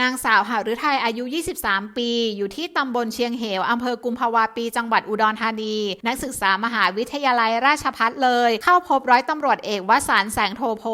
นางสาวหาฤทัยอายุ 23 ปี อยู่ที่ตำบลเชียงเหว อำเภอกุมภาวาปี จังหวัดอุดรธานี นักศึกษามหาวิทยาลัยราชพัฒเลย เข้าพบร้อยตำรวจเอกวสันแสงโทโพ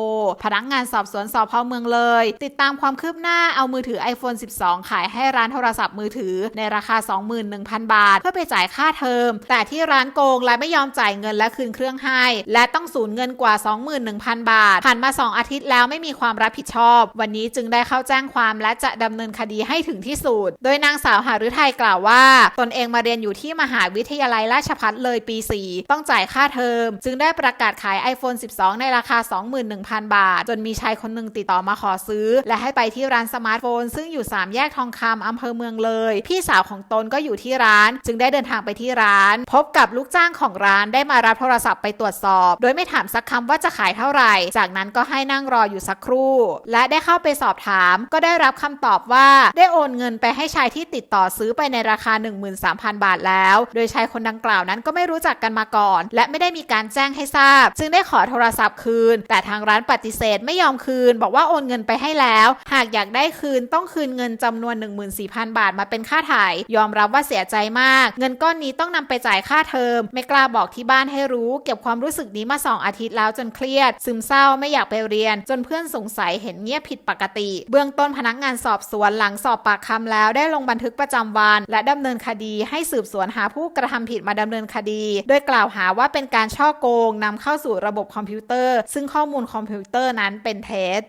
พนักงานสอบสวนสพเมืองเลย ติดตามความคืบหน้าเอามือถือ iPhone 12 ขายให้ร้านโทรศัพท์มือถือ ในราคา 21,000 บาท เพื่อไปจ่ายค่าเทอม แต่ที่ร้านโกงและไม่ยอมจ่ายเงินและคืนเครื่องให้ และต้องสูญเงินกว่า 21,000 บาท ผ่านมา 2 อาทิตย์แล้วไม่มีความรับผิดชอบ วันนี้จึงได้เข้าแจ้งความและจะดำเนินคดีให้ถึงที่สุด โดยนางสาวหฤทัยกล่าวว่า ตนเองมาเรียนอยู่ที่มหาวิทยาลัยราชภัฏเลยปี 4 ต้องจ่ายค่าเทอม จึงได้ประกาศขาย iPhone 12 ในราคา 21,000 บาท จนมีชายคนหนึ่งติดต่อมาขอซื้อ และให้ไปที่ร้านสมาร์ทโฟน ซึ่งอยู่ 3 แยกทองคำอำเภอเมืองเลย พี่สาวของตนก็อยู่ที่ร้าน จึงได้เดินทางไปที่ร้าน พบกับลูกจ้างของร้านได้มารับโทรศัพท์ไปตรวจสอบ โดยไม่ถามสักคำว่าจะขายเท่าไหร่ จากนั้นก็ให้นั่งรออยู่สักครู่ และได้เข้าไปสอบถาม ก็ได้รับคำตอบว่าได้โอนเงินไปให้ชายที่ติดต่อซื้อไปในราคา 13,000 บาทแล้ว โดยชายคนดังกล่าวนั้นก็ไม่รู้จักกันมาก่อน และไม่ได้มีการแจ้งให้ทราบ จึงได้ขอโทรศัพท์คืน แต่ทางร้านปฏิเสธไม่ยอมคืน บอกว่าโอนเงินไปให้แล้ว หากอยากได้คืนต้องคืนเงินจำนวน 14,000 บาทมาเป็นค่าถ่าย ยอมรับว่าเสียใจมาก เงินก้อนนี้ต้องนำไปจ่ายค่าเทอม ไม่กล้าบอกที่บ้านให้รู้ เก็บความรู้สึกนี้มาสองอาทิตย์แล้วจนเครียด ซึมเศร้าไม่อยากไปเรียน จนเพื่อนสงสัยเห็นเงียบผิดปกติ เบื้องต้นพนักงานสอบสวนหลังสอบปากคำแล้วได้ลงบันทึกประจำวัน และดำเนินคดีให้สืบสวนหาผู้กระทำผิดมาดำเนินคดี โดยกล่าวหาว่าเป็นการช่อโกงนำเข้าสู่ระบบคอมพิวเตอร์ ซึ่งข้อมูลคอมพิวเตอร์นั้นเป็นเท็จ